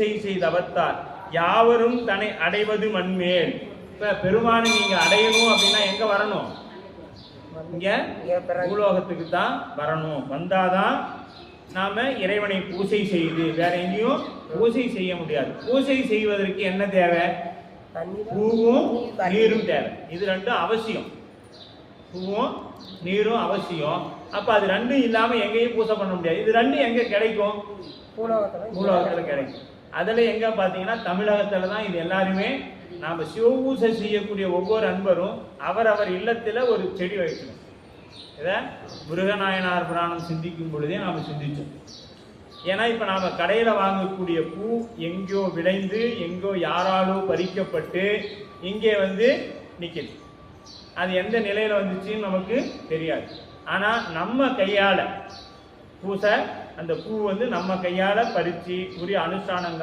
பூசை செய்தவத்தார் யாவரும் தன்னை அடைவது மண்மேல். இப்ப பெருமானை நீங்க அடையணும் அப்படின்னா எங்க வரணும்? இங்க பூலோகத்துக்கு தான் வரணும். வந்தாதான் நாம இறைவனை பூசை செய்து வேற எங்கேயும் பூசை செய்ய முடியாது. பூசை செய்வதற்கு என்ன தேவை? பூவும் நீரும் தேவை. இது ரெண்டும் அவசியம். பூவும் நீரும் அவசியம். அப்ப அது ரெண்டும் இல்லாம எங்கேயும் பூசை பண்ண முடியாது. இது ரெண்டும் எங்க கிடைக்கும்? பூலோகத்துல பூலோகத்துல கிடைக்கும். அதில் எங்கே பார்த்தீங்கன்னா தமிழகத்தில் தான் இது எல்லாருமே நாம் சிவபூசை செய்யக்கூடிய ஒவ்வொரு அன்பரும் அவரவர் இல்லத்தில் ஒரு செடி வைக்கணும். இதை முருகநாயனார் புராணம் சிந்திக்கும் பொழுதே நாம் சிந்தித்தோம் ஏன்னா இப்போ நாம் கடையில் வாங்கக்கூடிய பூ எங்கேயோ விளைந்து எங்கோ யாராலோ பறிக்கப்பட்டு இங்கே வந்து நிற்கிது அது எந்த நிலையில் வந்துச்சுன்னு நமக்கு தெரியாது. ஆனால் நம்ம கையால் பூசை அந்த பூ வந்து நம்ம கையால் பறித்து உரிய அனுஷ்டானங்கள்